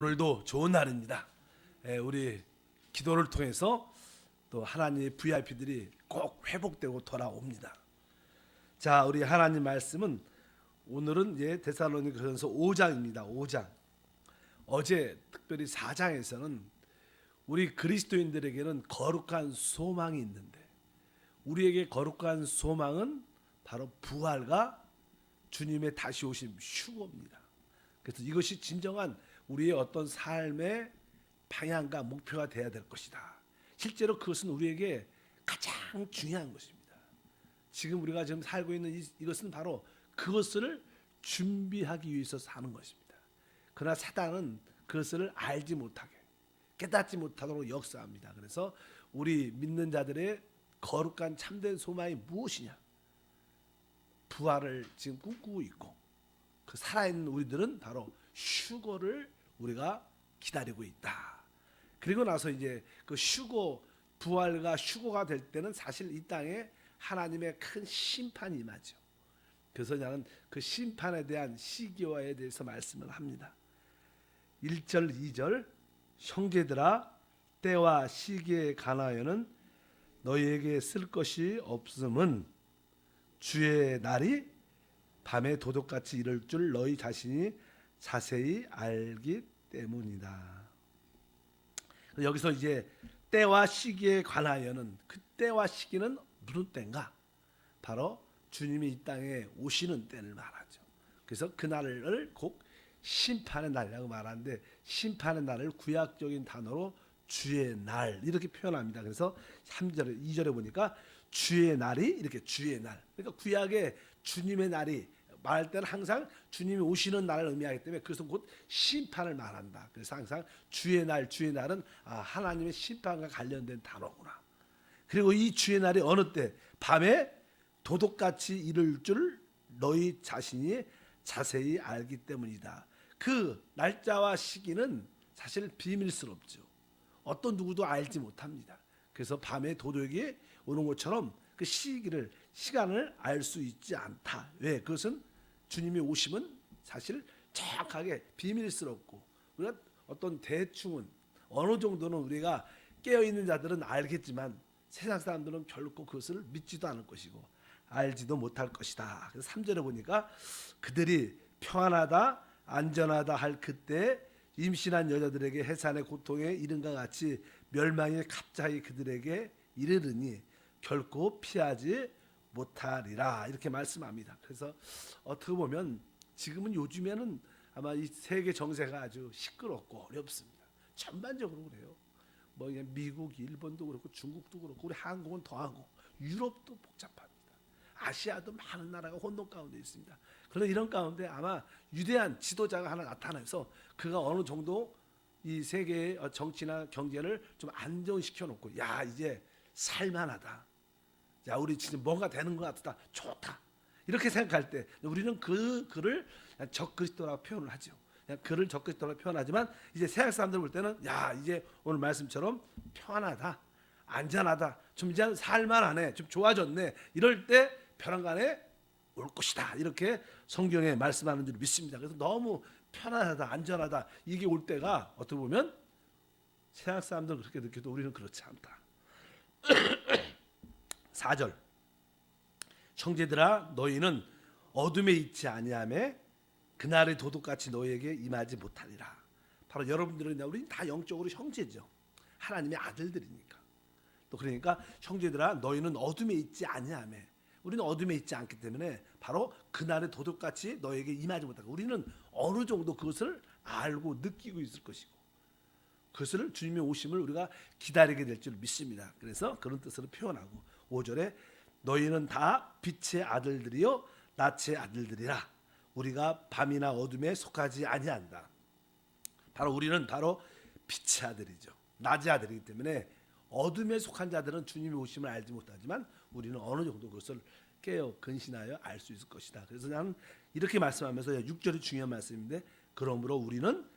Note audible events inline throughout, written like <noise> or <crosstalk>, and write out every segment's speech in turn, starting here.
오늘도 좋은 날입니다. 예, 우리 기도를 통해서 또 하나님의 VIP들이 꼭 회복되고 돌아옵니다. 자, 우리 하나님 말씀은 오늘은 이제 데살로니가전서 5장입니다. 5장. 어제 특별히 4장에서는 우리 그리스도인들에게는 거룩한 소망이 있는데 우리에게 거룩한 소망은 바로 부활과 주님의 다시 오심 휴거입니다. 그래서 이것이 진정한 우리의 어떤 삶의 방향과 목표가 돼야 될 것이다. 실제로 그것은 우리에게 가장 중요한 것입니다. 지금 우리가 지금 살고 있는 이, 이것은 바로 그것을 준비하기 위해서 사는 것입니다. 그러나 사단은 그것을 알지 못하게 깨닫지 못하도록 역사합니다. 그래서 우리 믿는 자들의 거룩한 참된 소망이 무엇이냐? 부활을 지금 꿈꾸고 있고 그 살아있는 우리들은 바로 휴거를 우리가 기다리고 있다. 그리고 나서 이제 그 휴거 부활과 휴거가 될 때는 사실 이 땅에 하나님의 큰 심판이 임하죠. 그래서 나는 그 심판에 대한 시기화에 대해서 말씀을 합니다. 1절 2절 형제들아 때와 시기에 관하여는 너희에게 쓸 것이 없음은 주의 날이 밤에 도둑같이 이를 줄 너희 자신이 자세히 알기 때문이다. 여기서 이제 때와 시기에 관하여는 그 때와 시기는 무슨 때인가? 바로 주님이 이 땅에 오시는 때를 말하죠. 그래서 그 날을 곧 심판의 날이라고 말하는데 심판의 날을 구약적인 단어로 주의 날 이렇게 표현합니다. 그래서 3절에 2절에 보니까 주의 날이 이렇게 주의 날. 그러니까 구약의 주님의 날이 말할 때는 항상 주님이 오시는 날을 의미하기 때문에 그것은 곧 심판을 말한다. 그래서 항상 주의 날, 주의 날은 아, 하나님의 심판과 관련된 단어구나. 그리고 이 주의 날이 어느 때 밤에 도둑같이 이를 줄 너희 자신이 자세히 알기 때문이다. 그 날짜와 시기는 사실 비밀스럽죠. 어떤 누구도 알지 못합니다. 그래서 밤에 도둑이 오는 것처럼 그 시기를 시간을 알 수 있지 않다. 왜? 그것은 주님이 오심은 사실 정확하게 비밀스럽고 우리가 어떤 대충은 어느 정도는 우리가 깨어 있는 자들은 알겠지만 세상 사람들은 결코 그것을 믿지도 않을 것이고 알지도 못할 것이다. 그래서 3절에 보니까 그들이 평안하다 안전하다 할 그때 임신한 여자들에게 해산의 고통에 이른과 같이 멸망이 갑자기 그들에게 이르르니 결코 피하지 못하리라 이렇게 말씀합니다. 그래서 어떻게 보면 지금은 요즘에는 아마 이 세계 정세가 아주 시끄럽고 어렵습니다. 전반적으로 그래요. 뭐 미국, 일본도 그렇고 중국도 그렇고 우리 한국은 더하고 유럽도 복잡합니다. 아시아도 많은 나라가 혼돈 가운데 있습니다. 그런 이런 가운데 아마 유대한 지도자가 하나 나타나서 그가 어느 정도 이 세계의 어, 정치나 경제를 좀 안정시켜 놓고 야 이제 살만하다. 야 우리 진짜 뭔가 되는 것 같다. 좋다. 이렇게 생각할 때 우리는 그 글을 적그리스도라고 표현을 하죠. 글을 적그리스도라고 표현하지만 이제 세상 사람들 볼 때는 야 이제 오늘 말씀처럼 편하다, 안전하다, 좀 이제 살만하네, 좀 좋아졌네. 이럴 때 편안간에 올 것이다. 이렇게 성경에 말씀하는 줄 믿습니다. 그래서 너무 편안하다, 안전하다 이게 올 때가 어떻게 보면 세상 사람들 그렇게 느껴도 우리는 그렇지 않다. <clears throat> 4절 형제들아 너희는 어둠에 있지 아니하며 그날의 도둑같이 너희에게 임하지 못하리라. 바로 여러분들은 우리는 다 영적으로 형제죠. 하나님의 아들들이니까. 또 그러니까 형제들아 너희는 어둠에 있지 아니하며 우리는 어둠에 있지 않기 때문에 바로 그날의 도둑같이 너에게 임하지 못하고 우리는 어느 정도 그것을 알고 느끼고 있을 것이고 그것을 주님의 오심을 우리가 기다리게 될 줄 믿습니다. 그래서 그런 뜻으로 표현하고 5절에 너희는 다 빛의 아들들이요 낯의 아들들이라 우리가 밤이나 어둠에 속하지 아니한다. 바로 우리는 바로 빛의 아들이죠. 낮의 아들이기 때문에 어둠에 속한 자들은 주님의 오심을 알지 못하지만 우리는 어느 정도 그것을 깨어 근신하여 알 수 있을 것이다. 그래서 나는 이렇게 말씀하면서 6절이 중요한 말씀인데 그러므로 우리는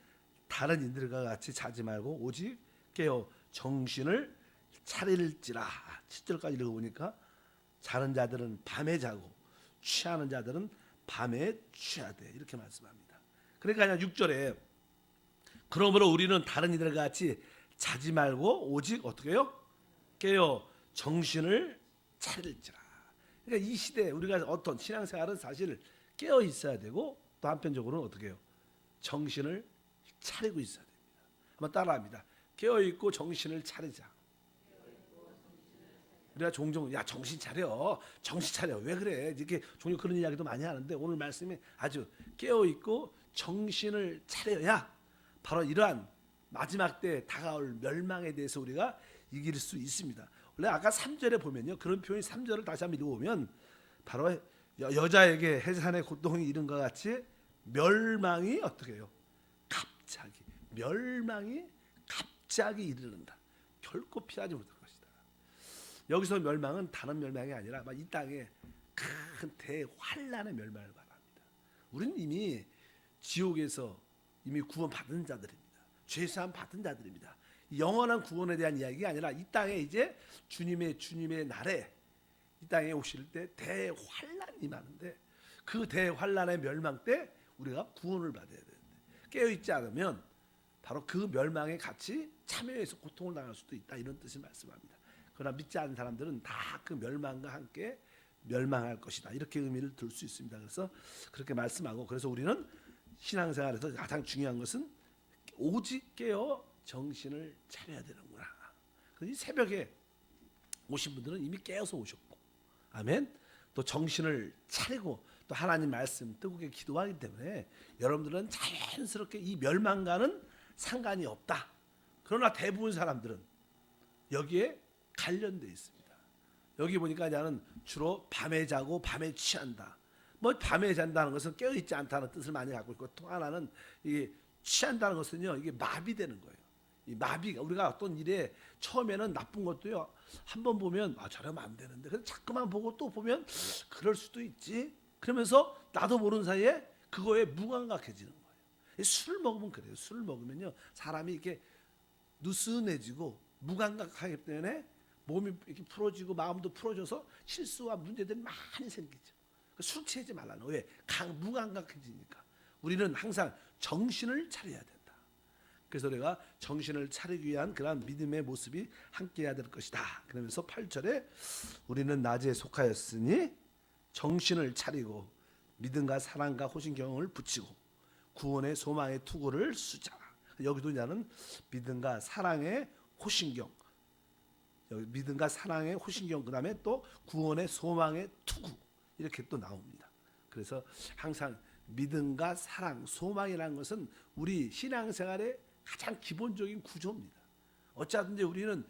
다른 이들과 같이 자지 말고 오직 깨어 정신을 차릴지라 7절까지 읽어보니까 자는 자들은 밤에 자고 취하는 자들은 밤에 취하되 이렇게 말씀합니다. 그러니까 그냥 6절에 그러므로 우리는 다른 이들과 같이 자지 말고 오직 어떻게 요? 깨어 정신을 차릴지라. 그러니까 이 시대에 우리가 어떤 신앙생활은 사실 깨어 있어야 되고 또 한편적으로는 어떻게 해요? 정신을 차리고 있어야 됩니다. 한번 따라합니다. 깨어 있고 정신을 차리자. 우리가 종종 야 정신 차려 정신 차려 왜 그래 이렇게 종종 그런 이야기도 많이 하는데 오늘 말씀이 아주 깨어 있고 정신을 차려야 바로 이러한 마지막 때 다가올 멸망에 대해서 우리가 이길 수 있습니다. 원래 아까 3절에 보면요 그런 표현이 3절을 다시 한번 읽어보면 바로 여, 여자에게 해산의 고통이 이른 것 같이 멸망이 어떻게 해요? 갑자기 멸망이 갑자기 이르는다. 결코 피하지 것이다. 여기서 멸망은 다른 멸망이 아니라 막 이 땅에 큰 대환란의 멸망을 말합니다. 우리는 이미 지옥에서 이미 구원 받은 자들입니다. 죄사함 받은 자들입니다. 영원한 구원에 대한 이야기가 아니라 이 땅에 이제 주님의 주님의 날에 이 땅에 오실 때 대환란이 임하는데 그 대환란의 멸망 때 우리가 구원을 받아야 되는데 깨어 있지 않으면 바로 그 멸망에 같이 참여해서 고통을 당할 수도 있다 이런 뜻을 말씀합니다. 그러나 믿지 않는 사람들은 다 그 멸망과 함께 멸망할 것이다 이렇게 의미를 들수 있습니다. 그래서 그렇게 말씀하고 그래서 우리는 신앙생활에서 가장 중요한 것은 오직 깨어 정신을 차려야 되는구나. 그이 새벽에 오신 분들은 이미 깨어서 오셨고, 아멘. 또 정신을 차리고 또 하나님 말씀 뜨겁게 기도하기 때문에 여러분들은 자연스럽게 이 멸망과는 상관이 없다. 그러나 대부분 사람들은 여기에 관련돼 있습니다. 여기 보니까 나는 주로 밤에 자고 밤에 취한다. 뭐 밤에 잔다는 것은 깨어 있지 않다는 뜻을 많이 갖고 있고 또 하나는 이 취한다는 것은요 이게 마비되는 거예요. 이 마비가 우리가 어떤 일에 처음에는 나쁜 것도요 한 번 보면 아 저러면 안 되는데 그래서 자꾸만 보고 또 보면 그럴 수도 있지 그러면서 나도 모르는 사이에 그거에 무감각해지는 거예요. 이술 먹으면 그래요. 술 먹으면요 사람이 이렇게 느슨해지고 무감각하기 때문에 몸이 이렇게 풀어지고 마음도 풀어져서 실수와 문제들이 많이 생기죠. 그술 취하지 말라는 왜? 강 무감각해지니까. 우리는 항상 정신을 차려야 된다. 그래서 우리가 정신을 차리기 위한 그러한 믿음의 모습이 함께해야 될 것이다. 그러면서 8절에 우리는 낮에 속하였으니 정신을 차리고 믿음과 사랑과 호신경을 붙이고 구원의 소망의 투구를 수자. 여기도 이제는 믿음과 사랑의 호신경 믿음과 사랑의 호신경 그다음에 또 구원의 소망의 투구 이렇게 또 나옵니다. 그래서 항상 믿음과 사랑, 소망이라는 것은 우리 신앙생활의 가장 기본적인 구조입니다. 어찌하든지 우리는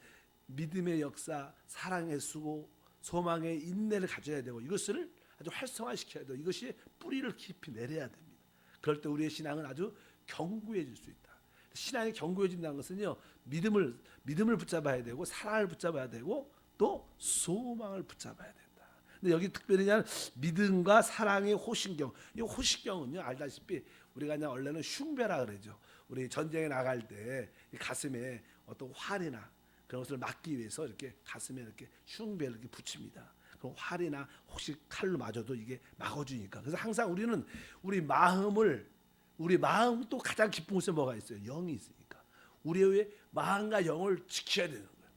믿음의 역사, 사랑의 수고, 소망의 인내를 가져야 되고 이것을 아주 활성화시켜야 되고 이것이 뿌리를 깊이 내려야 됩니다. 그럴 때 우리의 신앙은 아주 견고해질 수 있다. 신앙이 견고해진다는 것은요 믿음을 믿음을 붙잡아야 되고 사랑을 붙잡아야 되고 또 소망을 붙잡아야 된다. 근데 여기 특별히 그냥 믿음과 사랑의 호신경. 이 호신경은요 알다시피 우리가 그냥 원래는 흉배라 그러죠. 우리 전쟁에 나갈 때이 가슴에 어떤 활이나 그런 것을 막기 위해서 이렇게 가슴에 이렇게 흉배를 이렇게 붙입니다. 그럼 활이나 혹시 칼로 맞아도 이게 막아주니까. 그래서 항상 우리는 우리 마음을 우리 마음 또 가장 깊은 곳에 뭐가 있어요? 영이 있으니까. 우리의 마음과 영을 지켜야 되는 거예요.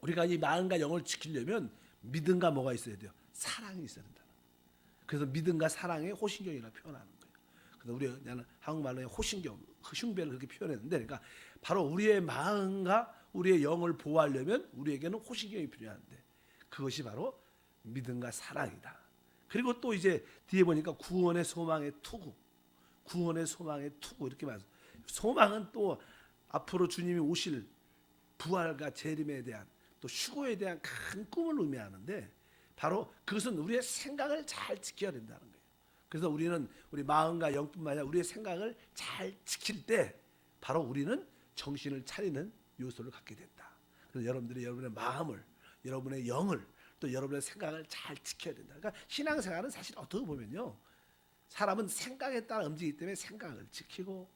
우리가 이 마음과 영을 지키려면 믿음과 뭐가 있어야 돼요? 사랑이 있어야 된다. 그래서 믿음과 사랑의 호신경이라 표현하는 거예요. 그래서 우리 나는 한국말로 호신경, 흉배를 그렇게 표현했는데, 그러니까 바로 우리의 마음과 우리의 영을 보호하려면 우리에게는 호신경이 필요한데 그것이 바로 믿음과 사랑이다. 그리고 또 이제 뒤에 보니까 구원의 소망의 투구, 구원의 소망의 투구 이렇게 말씀. 소망은 또 앞으로 주님이 오실 부활과 재림에 대한 또 휴고에 대한 큰 꿈을 의미하는데 바로 그것은 우리의 생각을 잘 지켜야 된다는 거예요. 그래서 우리는 우리 마음과 영뿐만 아니라 우리의 생각을 잘 지킬 때 바로 우리는 정신을 차리는 요소를 갖게 된다. 그래서 여러분들이 여러분의 마음을, 여러분의 영을 또 여러분의 생각을 잘 지켜야 된다. 그러니까 신앙생활은 사실 어떻게 보면요. 사람은 생각에 따라 움직이기 때문에 생각을 지키고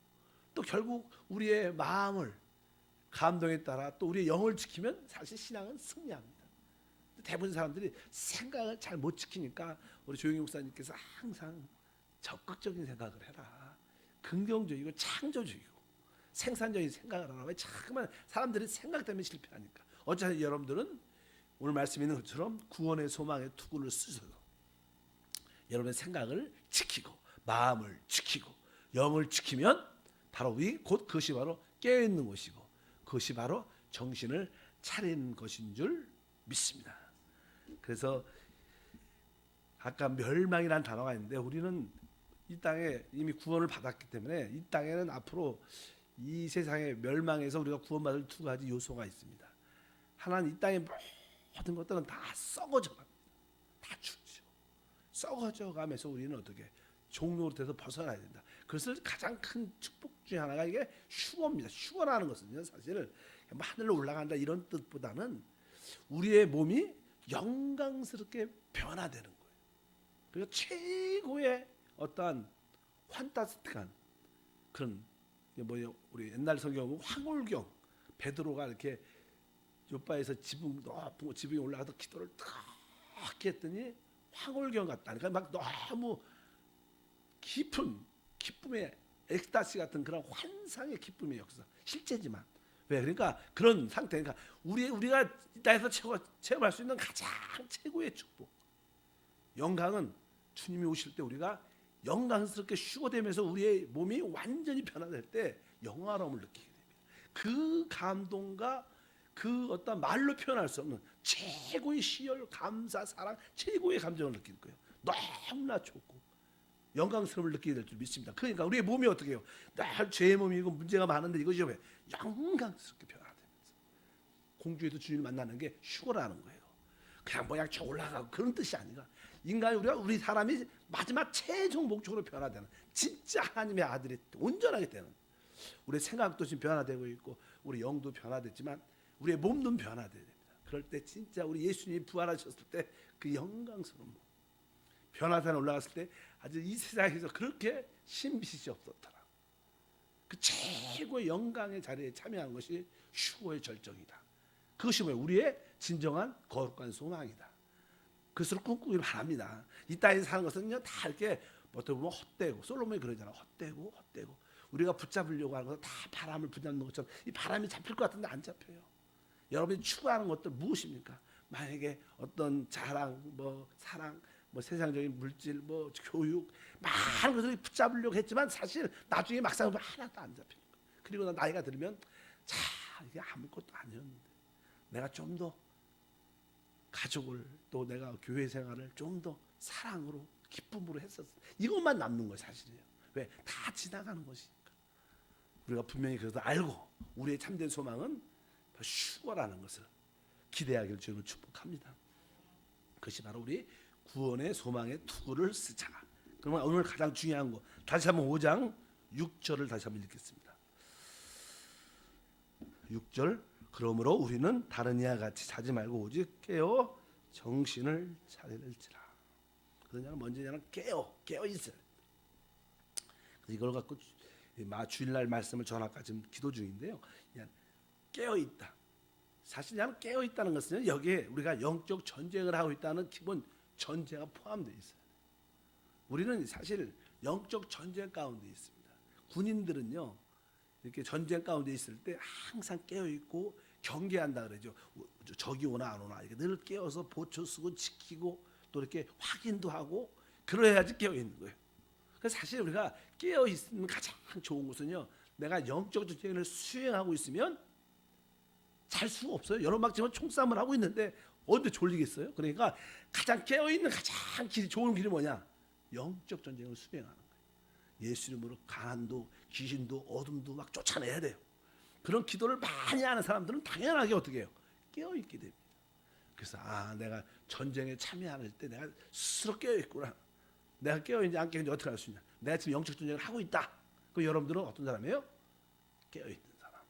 또 결국 우리의 마음을 감동에 따라 또 우리의 영을 지키면 사실 신앙은 승리합니다. 대부분 사람들이 생각을 잘 못 지키니까 우리 조영희 목사님께서 항상 적극적인 생각을 해라. 긍정적이고 창조적이고 생산적인 생각을 하라. 왜 자꾸만 사람들이 생각 때문에 실패하니까. 어차피 여러분들은 오늘 말씀 있는 것처럼 구원의 소망의 투구를 쓰셔서 여러분의 생각을 지키고 마음을 지키고 영을 지키면 바로 위곧 그것이 바로 깨어 있는 것이고 그것이 바로 정신을 차리는 것인 줄 믿습니다. 그래서 아까 멸망이라는 단어가 있는데 우리는 이 땅에 이미 구원을 받았기 때문에 이 땅에는 앞으로 이 세상의 멸망에서 우리가 구원받을 두 가지 요소가 있습니다. 하나는 이 땅의 모든 것들은 다 썩어져 갑니다. 다 죽죠. 썩어져 가면서 우리는 어떻게 종로로 돼서 벗어나야 된다. 그것을 가장 큰 축복 중에 하나가 이게 휴거입니다. 휴거라는 것은요, 사실 뭐 하늘로 올라간다 이런 뜻보다는 우리의 몸이 영광스럽게 변화되는 거예요. 그리고 최고의 어떠한 환타스틱한 그런 뭐예요? 우리 옛날 성경 황홀경 베드로가 이렇게 요바에서 지붕 높은 곳, 지붕에 올라가서 기도를 뜨겁게 했더니 황홀경 같다. 그러니까 막 너무 깊은 기쁨의 엑스타시 같은 그런 환상의 기쁨의 역사. 실제지만. 왜? 그러니까 그런 상태. 그러니까 우리 우리가 이 땅에서 체험, 체험할 수 있는 가장 최고의 축복. 영광은 주님이 오실 때 우리가 영광스럽게 휴거되면서 우리의 몸이 완전히 변화될 때 영화로움을 느끼게 됩니다. 그 감동과 그 어떤 말로 표현할 수 없는 최고의 시열, 감사, 사랑, 최고의 감정을 느낄 거예요. 너무나 좋고 영광스러움을 느끼게 될 줄 믿습니다. 그러니까 우리의 몸이 어떻게 해요? 늘 죄의 몸이고 문제가 많은데 이것이 왜 영광스럽게 변화되면서 공주에도 주님을 만나는 게 휴거라는 거예요. 그냥 뭐야 저 올라가고 그런 뜻이 아니라 인간이 우리가 우리 사람이 마지막 최종 목적으로 변화되는 진짜 하나님의 아들이 온전하게 되는 우리의 생각도 지금 변화되고 있고 우리 영도 변화됐지만 우리의 몸도 변화돼야 됩니다. 그럴 때 진짜 우리 예수님이 부활하셨을 때 그 영광스러운 몸 변화산 올라갔을 때 아주 이 세상에서 그렇게 신비시 없었더라. 그 최고의 영광의 자리에 참여한 것이 휴고의 절정이다. 그것이 뭐예요? 우리의 진정한 거룩한 소망이다. 그것을 꿈꾸기를 바랍니다. 이 땅에 사는 것은요 다 이렇게 어떻게 보면 헛되고 솔로몬이 그러잖아. 헛되고 헛되고 우리가 붙잡으려고 하는 것은 다 바람을 붙잡는 것처럼 이 바람이 잡힐 것 같은데 안 잡혀요. 여러분이 추구하는 것들 무엇입니까? 만약에 어떤 자랑, 뭐 사랑, 뭐 세상적인 물질, 뭐 교육 많은 것을 붙잡으려고 했지만 사실 나중에 막상 보면 하나도 안 잡히는 거예요. 그리고 나 나이가 들면 자 이게 아무것도 아니었는데 내가 좀 더 가족을 또 내가 교회 생활을 좀 더 사랑으로 기쁨으로 했었어. 이것만 남는 거예요 사실이에요. 왜? 다 지나가는 것이니까. 우리가 분명히 그래도 알고 우리의 참된 소망은 바로 휴거라는 것을 기대하기를 주님을 축복합니다. 그것이 바로 우리 구원의 소망의 투구를 쓰자. 그러면 오늘 가장 중요한 거 다시 한번 5장 6절을 다시 한번 읽겠습니다. 6절 그러므로 우리는 다른 이와 같이 자지 말고 오직 깨어 정신을 차릴지라. 그러냐면 먼저냐면 깨어 깨어 있어요. 이걸 갖고 마 주일날 말씀을 전할까 지금 기도 중인데요. 깨어 있다. 사실 그냥 깨어 있다는 것은 여기에 우리가 영적 전쟁을 하고 있다는 기본 전제가 포함되어 있어요. 우리는 사실 영적 전쟁 가운데 있습니다. 군인들은요 이렇게 전쟁 가운데 있을 때 항상 깨어 있고 경계한다 그러죠. 적이 오나 안 오나 이렇게 늘 깨어서 보초 쓰고 지키고 또 이렇게 확인도 하고 그래야지 깨어 있는 거예요. 그래서 사실 우리가 깨어 있는 가장 좋은 것은요. 내가 영적 전쟁을 수행하고 있으면 잘 수가 없어요. 여러 막 지금 총싸움을 하고 있는데 언제 졸리겠어요? 그러니까 가장 깨어 있는 가장 길이 좋은 길이 뭐냐? 영적 전쟁을 수행하는 거예요. 예수 이름으로 가난도 귀신도 어둠도 막 쫓아내야 돼요. 그런 기도를 많이 하는 사람들은 당연하게 어떻게 해요? 깨어 있게 됩니다. 그래서 아 내가 전쟁에 참여할 때 내가 스스로 깨어 있구나. 내가 깨어 있는지 안 깨어 있는지 어떻게 알 수 있냐? 내가 지금 영적 전쟁을 하고 있다. 그 여러분들은 어떤 사람이에요? 깨어 있는 사람.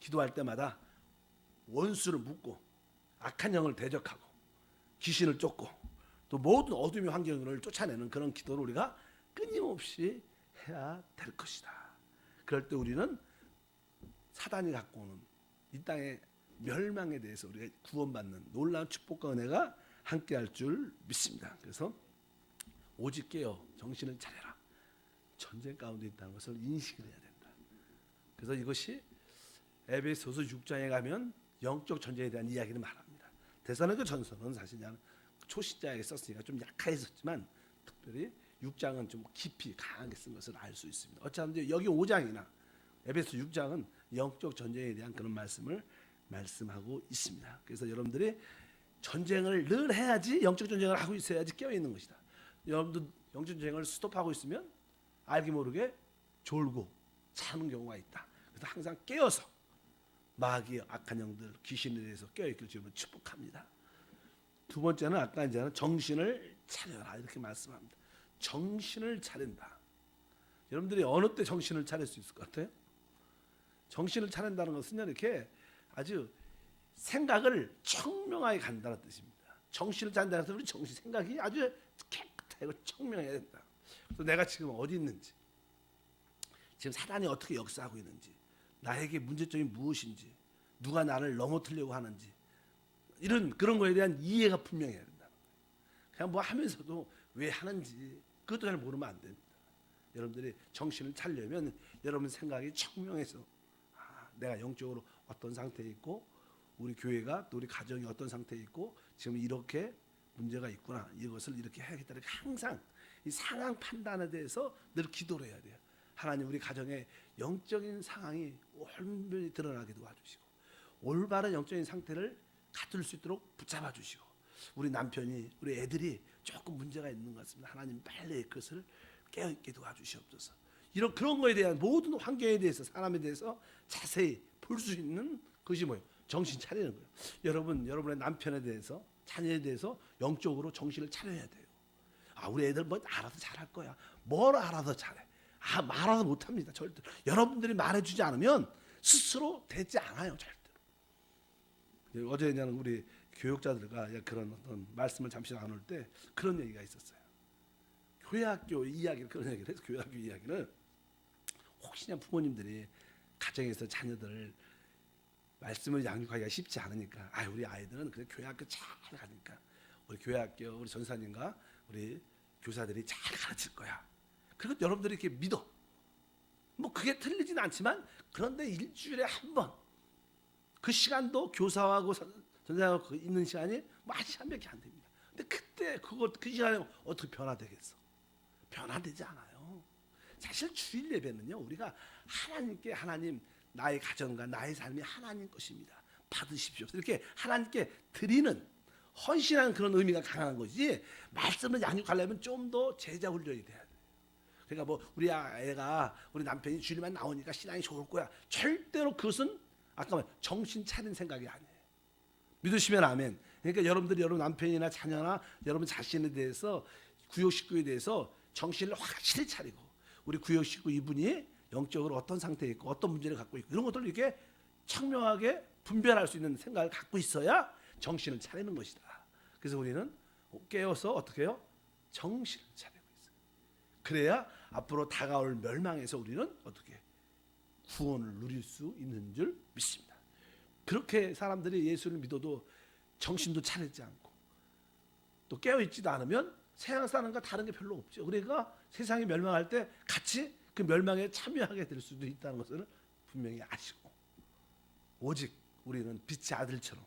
기도할 때마다 원수를 묻고 악한 영을 대적하고 귀신을 쫓고 또 모든 어둠의 환경을 쫓아내는 그런 기도를 우리가 끊임없이 해야 될 것이다. 그럴 때 우리는 사단이 갖고 오는 이 땅의 멸망에 대해서 우리가 구원받는 놀라운 축복과 은혜가 함께할 줄 믿습니다. 그래서 오직 깨어 정신을 차려라. 전쟁 가운데 있다는 것을 인식을 해야 된다. 그래서 이것이 에베소서 6장에 가면 영적 전쟁에 대한 이야기를 말합니다. 대사로니가 전서는 사실 그냥 초신자에게 썼으니까 좀 약하였지만 특별히 6장은 좀 깊이 강하게 쓴 것을 알 수 있습니다. 어차피 여기 5장이나 에베소 6장은 영적 전쟁에 대한 그런 말씀을 말씀하고 있습니다. 그래서 여러분들이 전쟁을 늘 해야지 영적 전쟁을 하고 있어야지 깨어 있는 것이다. 여러분들 영적 전쟁을 스톱하고 있으면 알기 모르게 졸고 자는 경우가 있다. 그래서 항상 깨어서 마귀 악한 영들 귀신에 대해서 깨어 있길 주님은 축복합니다. 두 번째는 아까 이제는 정신을 차려라 이렇게 말씀합니다. 정신을 차린다. 여러분들이 어느 때 정신을 차릴 수 있을 것 같아요? 정신을 차린다는 것은 이렇게 아주 생각을 청명하게 간다는 뜻입니다. 정신을 차린다는 것은 우리 정신 생각이 아주 깨끗하고 청명해야 된다. 그래서 내가 지금 어디 있는지, 지금 사단이 어떻게 역사하고 있는지, 나에게 문제점이 무엇인지, 누가 나를 넘어뜨려고 하는지 이런 그런 거에 대한 이해가 분명해야 된다. 그냥 뭐 하면서도 왜 하는지 그것도 잘 모르면 안 됩니다. 여러분들이 정신을 차리려면 여러분 생각이 청명해서 아, 내가 영적으로 어떤 상태에 있고 우리 교회가 또 우리 가정이 어떤 상태에 있고 지금 이렇게 문제가 있구나 이것을 이렇게 해야겠다 이렇게 항상 이 상황 판단에 대해서 늘 기도를 해야 돼요. 하나님 우리 가정의 영적인 상황이 온전히 드러나게 도와주시고 올바른 영적인 상태를 갖출 수 있도록 붙잡아 주시고 우리 남편이 우리 애들이 조금 문제가 있는 것 같습니다. 하나님 빨리 그것을 깨어 있게 도와주시옵소서. 이런 그런 거에 대한 모든 환경에 대해서 사람에 대해서 자세히 볼 수 있는 것이 뭐예요? 정신 차리는 거예요. 여러분 여러분의 남편에 대해서 자녀에 대해서 영적으로 정신을 차려야 돼요. 아 우리 애들 뭐 알아서 잘할 거야. 뭘 알아서 잘해? 아 말아서 못합니다. 절대. 여러분들이 말해주지 않으면 스스로 되지 않아요. 절대. 어제 그냥 우리 교육자들과 그런 어떤 말씀을 잠시 나눌 때 그런 얘기가 있었어요. 교회학교 이야기를 그런 얘기를 해서 교회학교 이야기를 혹시나 부모님들이 가정에서 자녀들을 말씀을 양육하기가 쉽지 않으니까 아 우리 아이들은 그래 교회학교 잘 가니까 우리 교회학교 우리 전사님과 우리 교사들이 잘 가르칠 거야. 그리고 여러분들이 이렇게 믿어. 뭐 그게 틀리진 않지만 그런데 일주일에 한 번 그 시간도 교사하고 전사하고 있는 시간이 뭐한 시간 밖에 안 됩니다. 근데 그때 그거 그 시간에 어떻게 변화되겠어? 변화되지 않아요. 사실 주일 예배는요 우리가 하나님께 하나님 나의 가정과 나의 삶이 하나님 것입니다. 받으십시오. 이렇게 하나님께 드리는 헌신하는 그런 의미가 강한 거지. 말씀을 양육하려면 좀 더 제자 훈련이 돼야 돼. 그러니까 뭐 우리 애가 우리 남편이 주일만 나오니까 신앙이 좋을 거야. 절대로 그것은 아까 말 정신 차린 생각이 아니에요. 믿으시면 아멘. 그러니까 여러분들이 여러분 남편이나 자녀나 여러분 자신에 대해서 구역 식구에 대해서 정신을 확실히 차리고 우리 구역 식구 이분이 영적으로 어떤 상태에 있고 어떤 문제를 갖고 있고 이런 것들을 이렇게 청명하게 분별할 수 있는 생각을 갖고 있어야 정신을 차리는 것이다. 그래서 우리는 깨어서 어떻게 해요? 정신을 있어요. 그래야 앞으로 다가올 멸망에서 우리는 어떻게 구원을 누릴 수 있는 줄 믿습니다. 그렇게 사람들이 예수를 믿어도 정신도 차리지 않고 또 깨어 있지도 않으면 세상 사람과 다른 게 별로 없죠. 그러니까 세상이 멸망할 때 같이 그 멸망에 참여하게 될 수도 있다는 것을 분명히 아시고 오직 우리는 빛의 아들처럼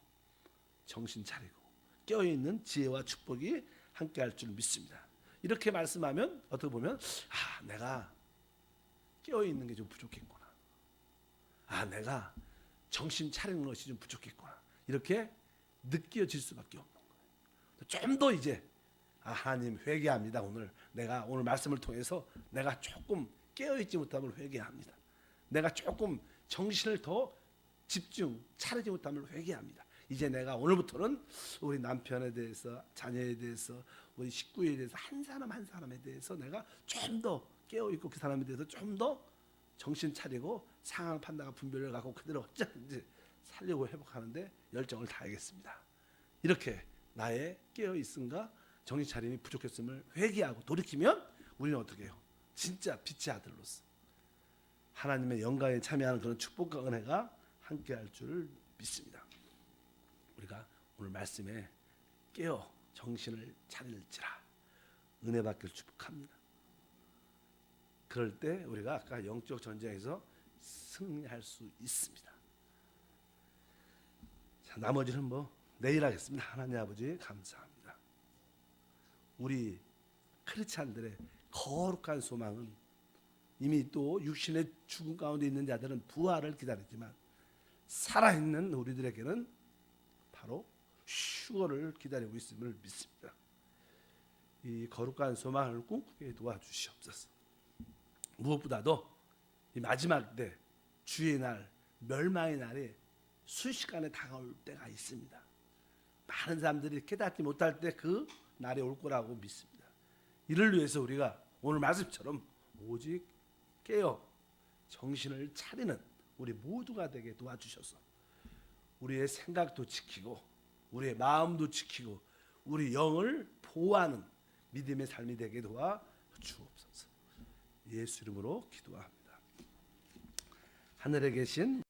정신 차리고 깨어 있는 지혜와 축복이 함께할 줄 믿습니다. 이렇게 말씀하면 어떻게 보면 아 내가 깨어 있는 게 좀 부족했구나. 아 내가 정신 차리는 것이 좀 부족했구나. 이렇게 느껴질 수밖에 없는 거예요. 좀 더 이제 아, 하나님 회개합니다. 오늘 내가 오늘 말씀을 통해서 내가 조금 깨어 있지 못함을 회개합니다. 내가 조금 정신을 더 집중 차리지 못함을 회개합니다. 이제 내가 오늘부터는 우리 남편에 대해서 자녀에 대해서 우리 식구에 대해서 한 사람 한 사람에 대해서 내가 좀 더 깨어 있고 그 사람에 대해서 좀 더 정신 차리고 상황 판단과 분별을 갖고 그대로 어쩌든지 살려고 회복하는데 열정을 다하겠습니다. 이렇게 나의 깨어 있음과 정신 차림이 부족했음을 회개하고 돌이키면 우리는 어떻게 해요? 진짜 빛의 아들로서 하나님의 영광에 참여하는 그런 축복과 은혜가 함께할 줄 믿습니다. 우리가 오늘 말씀에 깨어 정신을 차릴지라 은혜 받길 축복합니다. 그럴 때 우리가 아까 영적 전쟁에서 승리할 수 있습니다. 자, 나머지는 뭐 내일 하겠습니다. 하나님 아버지 감사합니다. 우리 크리스찬들의 거룩한 소망은 이미 또 육신의 죽음 가운데 있는 자들은 부활을 기다리지만 살아있는 우리들에게는 바로 휴거를 기다리고 있음을 믿습니다. 이 거룩한 소망을 꿈꾸게 도와주시옵소서. 무엇보다도 이 마지막 때 주의 날 멸망의 날이 순식간에 다가올 때가 있습니다. 많은 사람들이 깨닫지 못할 때 그 날이 올 거라고 믿습니다. 이를 위해서 우리가 오늘 말씀처럼 오직 깨어 정신을 차리는 우리 모두가 되게 도와주셔서 우리의 생각도 지키고 우리의 마음도 지키고 우리 영을 보호하는 믿음의 삶이 되게 도와 주옵소서. 예수 이름으로 기도합니다. 하늘에 계신